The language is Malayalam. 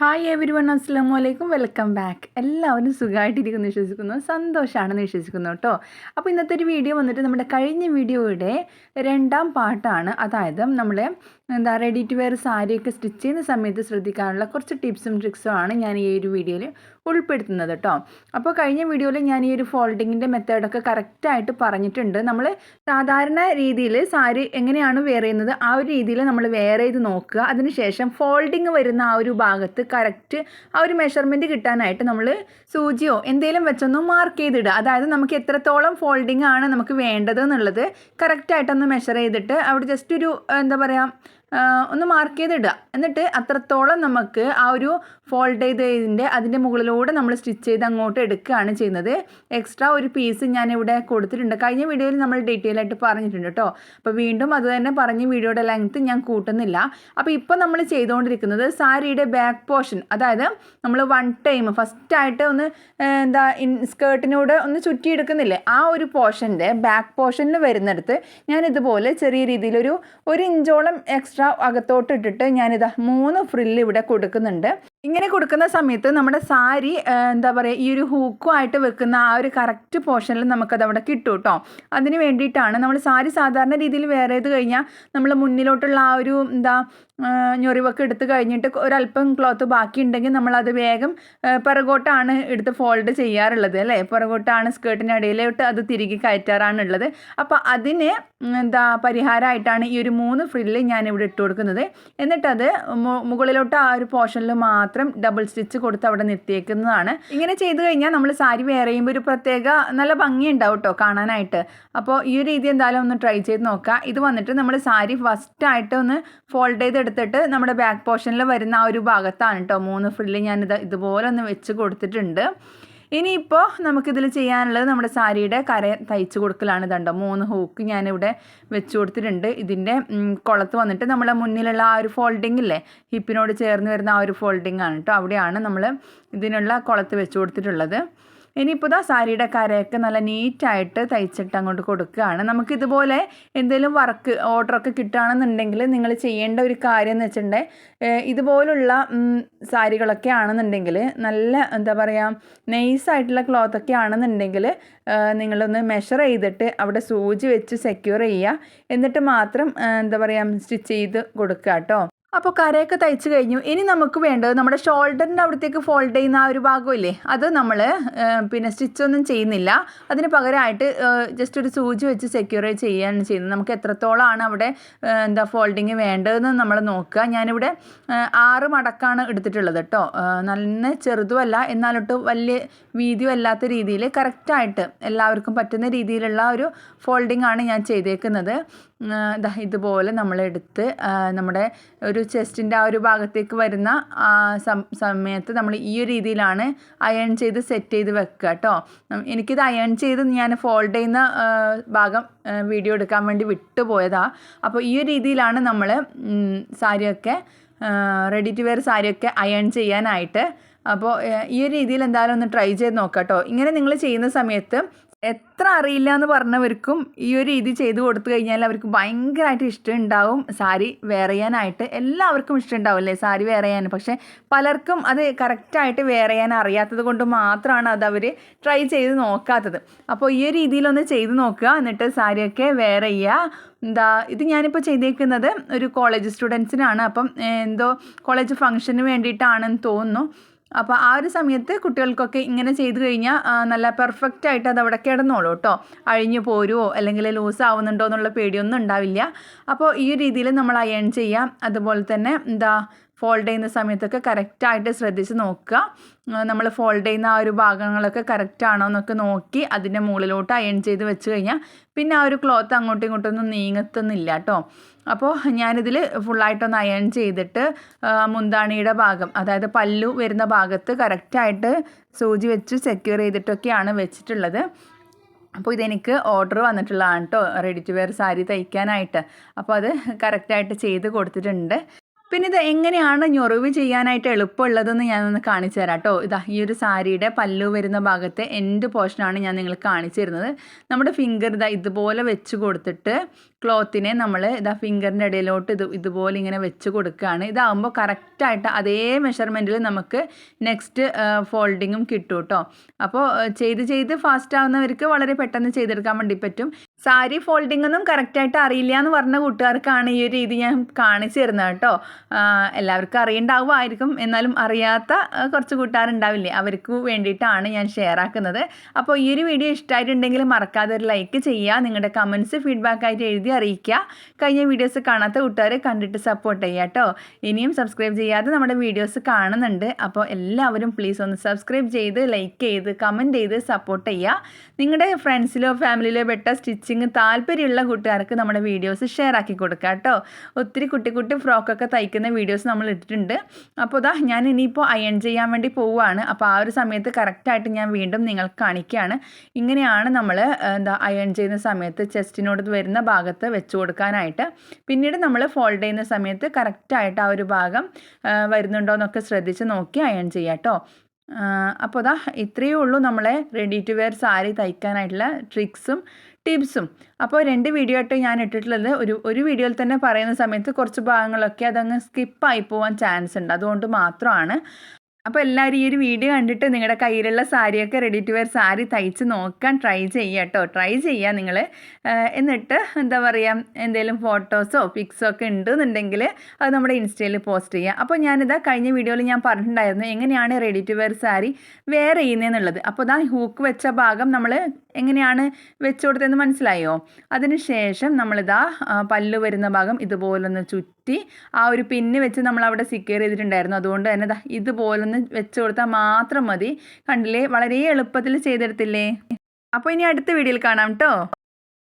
ഹായ് എവരി വൺ അസ്സാം വലൈക്കും വെൽക്കം ബാക്ക് എല്ലാവരും സുഖമായിട്ടിരിക്കുന്നു വിശ്വസിക്കുന്നു. സന്തോഷമാണെന്ന് വിശ്വസിക്കുന്നു കേട്ടോ. അപ്പോൾ ഇന്നത്തെ ഒരു വീഡിയോ വന്നിട്ട് നമ്മുടെ കഴിഞ്ഞ വീഡിയോയുടെ രണ്ടാം പാട്ടാണ്. അതായത് നമ്മൾ എന്താ റെഡി ടു വെയർ സാരിയൊക്കെ സ്റ്റിച്ച് ചെയ്യുന്ന സമയത്ത് ശ്രദ്ധിക്കാനുള്ള കുറച്ച് ടിപ്സും ട്രിക്സും ആണ് ഞാൻ ഈ ഒരു വീഡിയോയിൽ ഉൾപ്പെടുത്തുന്നത് കേട്ടോ അപ്പോൾ കഴിഞ്ഞ വീഡിയോയിൽ ഞാൻ ഈ ഒരു ഫോൾഡിങ്ങിന്റെ മെത്തേഡൊക്കെ കറക്റ്റായിട്ട് പറഞ്ഞിട്ടുണ്ട്. നമ്മൾ സാധാരണ രീതിയിൽ സാരി എങ്ങനെയാണ് വെയർ ചെയ്യുന്നത് ആ ഒരു രീതിയിൽ നമ്മൾ വെയർ ചെയ്ത് നോക്കുക. അതിനുശേഷം ഫോൾഡിങ് വരുന്ന ആ ഒരു ഭാഗത്ത് കറക്റ്റ് ആ ഒരു മെഷർമെന്റ് കിട്ടാനായിട്ട് നമ്മൾ സൂചിയോ എന്തെങ്കിലും വെച്ചൊന്ന് മാർക്ക് ചെയ്തിടുക. അതായത് നമുക്ക് എത്രത്തോളം ഫോൾഡിങ് ആണ് നമുക്ക് വേണ്ടത് എന്നുള്ളത് കറക്റ്റായിട്ടൊന്ന് മെഷർ ചെയ്തിട്ട് അവിടെ ജസ്റ്റ് ഒരു എന്താ പറയുക ഒന്ന് മാർക്ക് ചെയ്തിടുക. എന്നിട്ട് അത്രത്തോളം നമുക്ക് ആ ഒരു ഫോൾഡ് ചെയ്തതിന്റെ അതിന്റെ മുകളിലൂടെ നമ്മൾ സ്റ്റിച്ച് ചെയ്ത് അങ്ങോട്ട് എടുക്കുകയാണ് ചെയ്യുന്നത്. എക്സ്ട്രാ ഒരു പീസ് ഞാൻ ഇവിടെ കൊടുത്തിട്ടുണ്ട്. കഴിഞ്ഞ വീഡിയോയിൽ നമ്മൾ ഡീറ്റെയിൽ ആയിട്ട് പറഞ്ഞിട്ടുണ്ട് കേട്ടോ. അപ്പോൾ വീണ്ടും അത് തന്നെ പറഞ്ഞ് വീഡിയോയുടെ ലെങ്ത്ത് ഞാൻ കൂട്ടുന്നില്ല. അപ്പോൾ ഇപ്പോൾ നമ്മൾ ചെയ്തുകൊണ്ടിരിക്കുന്നത് സാരിയുടെ ബാക്ക് പോർഷൻ അതായത് നമ്മൾ വൺ ടൈം ഫസ്റ്റ് ആയിട്ട് ഒന്ന് എന്താ സ്കേർട്ടിനോട് ഒന്ന് ചുറ്റിയെടുക്കുന്നില്ലേ? ആ ഒരു പോർഷന്റെ ബാക്ക് പോർഷനിൽ വരുന്നിടത്ത് ഞാൻ ഇതുപോലെ ചെറിയ രീതിയിലൊരു ഒരു ഇഞ്ചോളം എക്സ്ട്രാ എക്സ്ട്രാ അകത്തോട്ട് ഇട്ടിട്ട് ഞാനിതാ മൂന്ന് ഫ്രില്ല് ഇവിടെ കൊടുക്കുന്നുണ്ട്. ഇങ്ങനെ കൊടുക്കുന്ന സമയത്ത് നമ്മുടെ സാരി എന്താ പറയുക ഈ ഒരു ഹൂക്കുമായിട്ട് വെക്കുന്ന ആ ഒരു കറക്റ്റ് പോർഷനിൽ നമുക്കത് അവിടെ കിട്ടും കേട്ടോ അതിന് വേണ്ടിയിട്ടാണ് നമ്മൾ സാരി സാധാരണ രീതിയിൽ വേറെ ചെയ്ത് കഴിഞ്ഞാൽ നമ്മൾ മുന്നിലോട്ടുള്ള ആ ഒരു എന്താ ഞൊറിവൊക്കെ എടുത്ത് കഴിഞ്ഞിട്ട് ഒരല്പം ക്ലോത്ത് ബാക്കി ഉണ്ടെങ്കിൽ നമ്മളത് വേഗം പിറകോട്ടാണ് എടുത്ത് ഫോൾഡ് ചെയ്യാറുള്ളത് അല്ലേ? പിറകോട്ടാണ് സ്കേർട്ടിന്റെ അടിയിലോട്ട് അത് തിരികെ കയറ്റാറാണുള്ളത്. അപ്പോൾ അതിന് എന്താ പരിഹാരമായിട്ടാണ് ഈ ഒരു മൂന്ന് ഫ്രില്ല് ഞാൻ ഇവിടെ ഇട്ട് കൊടുക്കുന്നത്. എന്നിട്ടത് മുകളിലോട്ട് ആ ഒരു പോർഷനിൽ മാത്രം ഡബിൾ സ്റ്റിച്ച് കൊടുത്ത് അവിടെ നിർത്തിയേക്കുന്നതാണ്. ഇങ്ങനെ ചെയ്തു കഴിഞ്ഞാൽ നമ്മൾ സാരി വെയർ ചെയ്യുമ്പോൾ ഒരു പ്രത്യേക നല്ല ഭംഗി ഉണ്ടാവും കേട്ടോ കാണാനായിട്ട്. അപ്പോൾ ഈ രീതി എന്തായാലും ഒന്ന് ട്രൈ ചെയ്ത് നോക്കുക ഇത് വന്നിട്ട് നമ്മൾ സാരി ഫസ്റ്റായിട്ട് ഒന്ന് ഫോൾഡ് ചെയ്ത് എടുത്തിട്ട് നമ്മുടെ ബാക്ക് പോർഷനിൽ വരുന്ന ആ ഒരു ഭാഗത്താണ് കേട്ടോ മൂന്ന് ഫ്രില്ല് ഞാനിത് ഇതുപോലെ ഒന്ന് വെച്ച് കൊടുത്തിട്ടുണ്ട്. ഇനിയിപ്പോൾ നമുക്കിതിൽ ചെയ്യാനുള്ളത് നമ്മുടെ സാരിയുടെ കര തയ്ച്ച് കൊടുക്കലാണ് ഇതുണ്ടോ മൂന്ന് ഹൂക്ക് ഞാനിവിടെ വെച്ച് കൊടുത്തിട്ടുണ്ട്. ഇതിന്റെ കുളത്ത് വന്നിട്ട് നമ്മളെ മുന്നിലുള്ള ആ ഒരു ഫോൾഡിംഗ് ഇല്ലേ? ഹിപ്പിനോട് ചേർന്ന് വരുന്ന ആ ഒരു ഫോൾഡിംഗ് ആണ് കേട്ടോ അവിടെയാണ് നമ്മൾ ഇതിനുള്ള കുളത്ത് വെച്ച് കൊടുത്തിട്ടുള്ളത്. ഇനിയിപ്പോൾ ഇതാ സാരിയുടെ കരയൊക്കെ നല്ല നീറ്റായിട്ട് തയ്ച്ചിട്ട് അങ്ങോട്ട് കൊടുക്കുകയാണ്. നമുക്ക് ഇതുപോലെ എന്തെങ്കിലും വർക്ക് ഓർഡറൊക്കെ കിട്ടുകയാണെന്നുണ്ടെങ്കിൽ നിങ്ങൾ ചെയ്യേണ്ട ഒരു കാര്യം എന്ന് വെച്ചിട്ടുണ്ടെങ്കിൽ ഇതുപോലുള്ള സാരികളൊക്കെ ആണെന്നുണ്ടെങ്കിൽ നല്ല എന്താ പറയുക നെയ്സായിട്ടുള്ള ക്ലോത്തൊക്കെ ആണെന്നുണ്ടെങ്കിൽ നിങ്ങളൊന്ന് മെഷർ ചെയ്തിട്ട് അവിടെ സൂചി വെച്ച് സെക്യൂർ ചെയ്യുക. എന്നിട്ട് മാത്രം എന്താ പറയുക സ്റ്റിച്ച് ചെയ്ത് കൊടുക്കുക കേട്ടോ. അപ്പോൾ കരയൊക്കെ തയ്ച്ച് കഴിഞ്ഞു. ഇനി നമുക്ക് വേണ്ടത് നമ്മുടെ ഷോൾഡറിന്റെ അവിടത്തേക്ക് ഫോൾഡ് ചെയ്യുന്ന ആ ഒരു ഭാഗമില്ലേ? അത് നമ്മൾ പിന്നെ സ്റ്റിച്ചൊന്നും ചെയ്യുന്നില്ല. അതിന് പകരമായിട്ട് ജസ്റ്റ് ഒരു സൂചി വെച്ച് സെക്യൂർ ചെയ്യാണ് ചെയ്യുന്നത്. നമുക്ക് എത്രത്തോളമാണ് അവിടെ എന്താ ഫോൾഡിങ് വേണ്ടതെന്ന് നമ്മൾ നോക്കുക. ഞാനിവിടെ ആറ് മടക്കാണ് എടുത്തിട്ടുള്ളത് കേട്ടോ. നല്ല ചെറുതുമല്ല എന്നാലൊട്ട് വലിയ വീതിയും അല്ലാത്ത രീതിയിൽ കറക്റ്റായിട്ട് എല്ലാവർക്കും പറ്റുന്ന രീതിയിലുള്ള ഒരു ഫോൾഡിംഗ് ആണ് ഞാൻ ചെയ്തേക്കുന്നത്. ഇതുപോലെ നമ്മളെടുത്ത് നമ്മുടെ ഒരു ചെസ്റ്റിന്റെ ആ ഒരു ഭാഗത്തേക്ക് വരുന്ന സമയത്ത് നമ്മൾ ഈ ഒരു രീതിയിലാണ് അയൺ ചെയ്ത് സെറ്റ് ചെയ്ത് വെക്കുക കേട്ടോ എനിക്കിത് അയൺ ചെയ്ത് ഞാൻ ഫോൾഡ് ചെയ്യുന്ന ഭാഗം വീഡിയോ എടുക്കാൻ വേണ്ടി വിട്ടുപോയതാ. അപ്പോൾ ഈ ഒരു രീതിയിലാണ് നമ്മൾ സാരിയൊക്കെ റെഡി ടു വെയർ സാരിയൊക്കെ അയൺ ചെയ്യാനായിട്ട്. അപ്പോൾ ഈ ഒരു രീതിയിൽ എന്തായാലും ഒന്ന് ട്രൈ ചെയ്ത് നോക്കാം കേട്ടോ ഇങ്ങനെ നിങ്ങൾ ചെയ്യുന്ന സമയത്ത് എത്ര അറിയില്ല എന്ന് പറഞ്ഞവർക്കും ഈ ഒരു രീതി ചെയ്തു കൊടുത്തു കഴിഞ്ഞാൽ അവർക്ക് ഭയങ്കരമായിട്ട് ഇഷ്ടം ഉണ്ടാവും സാരി വെയർ ചെയ്യാനായിട്ട് എല്ലാവർക്കും ഇഷ്ടം ഉണ്ടാവും അല്ലേ സാരി വെയർ ചെയ്യാൻ. പക്ഷേ പലർക്കും അത് കറക്റ്റായിട്ട് വെയർ ചെയ്യാൻ അറിയാത്തത് കൊണ്ട് മാത്രമാണ് അത് അവർ ട്രൈ ചെയ്ത് നോക്കാത്തത്. അപ്പോൾ ഈ ഒരു രീതിയിലൊന്ന് ചെയ്ത് നോക്കുക. എന്നിട്ട് സാരിയൊക്കെ വെയർ ചെയ്യുക. എന്താ ഇത് ഞാനിപ്പോൾ ചെയ്തേക്കുന്നത് ഒരു കോളേജ് സ്റ്റുഡൻസിനാണ് അപ്പം എന്തോ കോളേജ് ഫംഗ്ഷന് വേണ്ടിയിട്ടാണെന്ന് തോന്നുന്നു. അപ്പോൾ ആ ഒരു സമയത്ത് കുട്ടികൾക്കൊക്കെ ഇങ്ങനെ ചെയ്തു കഴിഞ്ഞാൽ നല്ല പെർഫെക്റ്റ് ആയിട്ട് അത് അവിടെ കിടന്നോളൂ കേട്ടോ അഴിഞ്ഞു പോരുമോ അല്ലെങ്കിൽ ലൂസ് ആവുന്നുണ്ടോ എന്നുള്ള പേടിയൊന്നും ഉണ്ടാവില്ല. അപ്പോൾ ഈ രീതിയിൽ നമ്മൾ അയൺ ചെയ്യാം. അതുപോലെ തന്നെ എന്താ ഫോൾഡ് ചെയ്യുന്ന സമയത്തൊക്കെ കറക്റ്റായിട്ട് ശ്രദ്ധിച്ച് നോക്കുക. നമ്മൾ ഫോൾഡ് ചെയ്യുന്ന ആ ഒരു ഭാഗങ്ങളൊക്കെ കറക്റ്റ് ആണോ എന്നൊക്കെ നോക്കി അതിന്റെ മുകളിലോട്ട് അയൺ ചെയ്ത് വെച്ച് കഴിഞ്ഞാൽ പിന്നെ ആ ഒരു ക്ലോത്ത് അങ്ങോട്ടും ഇങ്ങോട്ടൊന്നും നീങ്ങത്തുന്നില്ല കേട്ടോ. അപ്പോൾ ഞാനിതിൽ ഫുള്ളായിട്ടൊന്ന് അയൺ ചെയ്തിട്ട് മുന്താണിയുടെ ഭാഗം അതായത് പല്ലു വരുന്ന ഭാഗത്ത് കറക്റ്റായിട്ട് സൂചി വെച്ച് സെക്യൂർ ചെയ്തിട്ടൊക്കെയാണ് വെച്ചിട്ടുള്ളത്. അപ്പോൾ ഇതെനിക്ക് ഓർഡർ വന്നിട്ടുള്ളതാണ് കേട്ടോ. റെഡി ടു വെയർ സാരി തയ്ക്കാനായിട്ട്. അപ്പോൾ അത് കറക്റ്റായിട്ട് ചെയ്ത് കൊടുത്തിട്ടുണ്ട്. പിന്നെ ഇത് എങ്ങനെയാണ് ഞൊറിവ് ചെയ്യാനായിട്ട് എളുപ്പമുള്ളതെന്ന് ഞാനൊന്ന് കാണിച്ചു തരാം കേട്ടോ. ഇതാ ഈ ഒരു സാരിയുടെ പല്ലു വരുന്ന ഭാഗത്തെ എൻഡ് പോർഷനാണ് ഞാൻ നിങ്ങൾക്ക് കാണിച്ചു തരുന്നത് നമ്മുടെ ഫിംഗർ ഇതാ ഇതുപോലെ വെച്ച് കൊടുത്തിട്ട് ക്ലോത്തിനെ നമ്മൾ ഇതാ ഫിംഗറിന്റെ ഇടയിലോട്ട് ഇത് ഇതുപോലെ ഇങ്ങനെ വെച്ച് കൊടുക്കുകയാണ്. ഇതാകുമ്പോൾ കറക്റ്റായിട്ട് അതേ മെഷർമെന്റിൽ നമുക്ക് നെക്സ്റ്റ് ഫോൾഡിങ്ങും കിട്ടും കേട്ടോ. അപ്പോൾ ചെയ്ത് ചെയ്ത് ഫാസ്റ്റ് ആവുന്നവർക്ക് വളരെ പെട്ടെന്ന് ചെയ്തെടുക്കാൻ വേണ്ടി പറ്റും. സാരി ഫോൾഡിംഗ് ഒന്നും കറക്റ്റായിട്ട് അറിയില്ല എന്ന് പറഞ്ഞ കൂട്ടുകാർക്കാണ് ഈ ഒരു രീതി ഞാൻ കാണിച്ചു തരുന്നത് കേട്ടോ. എല്ലാവർക്കും അറിയണ്ടാവുമായിരിക്കും. എന്നാലും അറിയാത്ത കുറച്ച് കൂട്ടുകാരുണ്ടാവില്ലേ? അവർക്ക് വേണ്ടിയിട്ടാണ് ഞാൻ ഷെയർ ആക്കുന്നത്. അപ്പോൾ ഈ ഒരു വീഡിയോ ഇഷ്ടമായിട്ടുണ്ടെങ്കിൽ മറക്കാതെ ഒരു ലൈക്ക് ചെയ്യുക. നിങ്ങളുടെ കമൻസ് ഫീഡ്ബാക്ക് ആയിട്ട് എഴുതി അറിയിക്കുക. കഴിഞ്ഞ വീഡിയോസ് കാണാത്ത കൂട്ടുകാർ കണ്ടിട്ട് സപ്പോർട്ട് ചെയ്യുക കേട്ടോ. ഇനിയും സബ്സ്ക്രൈബ് ചെയ്യാതെ നമ്മുടെ വീഡിയോസ് കാണുന്നുണ്ട്. അപ്പോൾ എല്ലാവരും പ്ലീസ് ഒന്ന് സബ്സ്ക്രൈബ് ചെയ്ത് ലൈക്ക് ചെയ്ത് കമന്റ് ചെയ്ത് സപ്പോർട്ട് ചെയ്യുക. നിങ്ങളുടെ ഫ്രണ്ട്സിലോ ഫാമിലിയിലോ പെട്ട സ്റ്റിച്ചിങ് താല്പര്യമുള്ള കൂട്ടുകാർക്ക് നമ്മുടെ വീഡിയോസ് ഷെയർ ആക്കി കൊടുക്കുക കേട്ടോ. ഒത്തിരി കുട്ടി കുട്ടി ഫ്രോക്കൊക്കെ തയ്ക്കുന്ന വീഡിയോസ് നമ്മൾ ഇട്ടിട്ടുണ്ട്. അപ്പോൾ ഇതാ ഞാൻ ഇനിയിപ്പോൾ അയൺ ചെയ്യാൻ വേണ്ടി പോവുകയാണ്. അപ്പോൾ ആ ഒരു സമയത്ത് കറക്റ്റായിട്ട് ഞാൻ വീണ്ടും നിങ്ങൾക്ക് കാണിക്കുകയാണ്. ഇങ്ങനെയാണ് നമ്മൾ എന്താ അയൺ ചെയ്യുന്ന സമയത്ത് ചെസ്റ്റിനോട് വരുന്ന ഭാഗത്ത് വെച്ച് കൊടുക്കാനായിട്ട്. പിന്നീട് നമ്മൾ ഫോൾഡ് ചെയ്യുന്ന സമയത്ത് കറക്റ്റായിട്ട് ആ ഒരു ഭാഗം വരുന്നുണ്ടോ എന്നൊക്കെ ശ്രദ്ധിച്ച് നോക്കി അയൺ ചെയ്യാം കേട്ടോ. അപ്പോൾ അതാ ഇത്രയേ ഉള്ളൂ നമ്മളെ റെഡി ടു വെയർ സാരി തയ്ക്കാനായിട്ടുള്ള ട്രിക്സും ടിപ്സും. അപ്പോൾ രണ്ട് വീഡിയോ ആയിട്ട് ഞാൻ ഇട്ടിട്ടുള്ളത് ഒരു ഒരു വീഡിയോയിൽ തന്നെ പറയുന്ന സമയത്ത് കുറച്ച് ഭാഗങ്ങളൊക്കെ അതങ്ങ് സ്കിപ്പായി പോകാൻ ചാൻസ് ഉണ്ട്. അതുകൊണ്ട് മാത്രമാണ്. അപ്പോൾ എല്ലാവരും ഈ ഒരു വീഡിയോ കണ്ടിട്ട് നിങ്ങളുടെ കയ്യിലുള്ള സാരിയൊക്കെ റെഡി ടു വെയർ സാരി തയ്ച്ച് നോക്കാൻ ട്രൈ ചെയ്യുക കേട്ടോ. ട്രൈ ചെയ്യുക നിങ്ങൾ എന്നിട്ട് എന്താ പറയുക എന്തെങ്കിലും ഫോട്ടോസോ പിക്സോ ഒക്കെ ഉണ്ടെന്നുണ്ടെങ്കിൽ അത് നമ്മുടെ ഇൻസ്റ്റയിൽ പോസ്റ്റ് ചെയ്യുക. അപ്പോൾ ഞാനിതാ കഴിഞ്ഞ വീഡിയോയിൽ ഞാൻ പറഞ്ഞിട്ടുണ്ടായിരുന്നു എങ്ങനെയാണ് ready to wear sari wear ചെയ്യുന്നതെന്നുള്ളത് അപ്പോൾ ഇതാ ഹൂക്ക് വെച്ച ഭാഗം നമ്മൾ എങ്ങനെയാണ് വെച്ച് കൊടുത്തതെന്ന് മനസ്സിലായോ? അതിനുശേഷം നമ്മളിതാ പല്ല് വരുന്ന ഭാഗം ഇതുപോലൊന്ന് ചുറ്റി ആ ഒരു പിന്ന് വെച്ച് നമ്മൾ അവിടെ സിക്യൂർ ചെയ്തിട്ടുണ്ടായിരുന്നു. അതുകൊണ്ട് തന്നെ ഇതാ ഇതുപോലൊന്ന് വെച്ച് കൊടുത്താൽ മാത്രം മതി. കണ്ടില്ലേ? വളരെ എളുപ്പത്തിൽ ചെയ്തെടുത്തില്ലേ? അപ്പോൾ ഇനി അടുത്ത വീഡിയോയിൽ കാണാം കേട്ടോ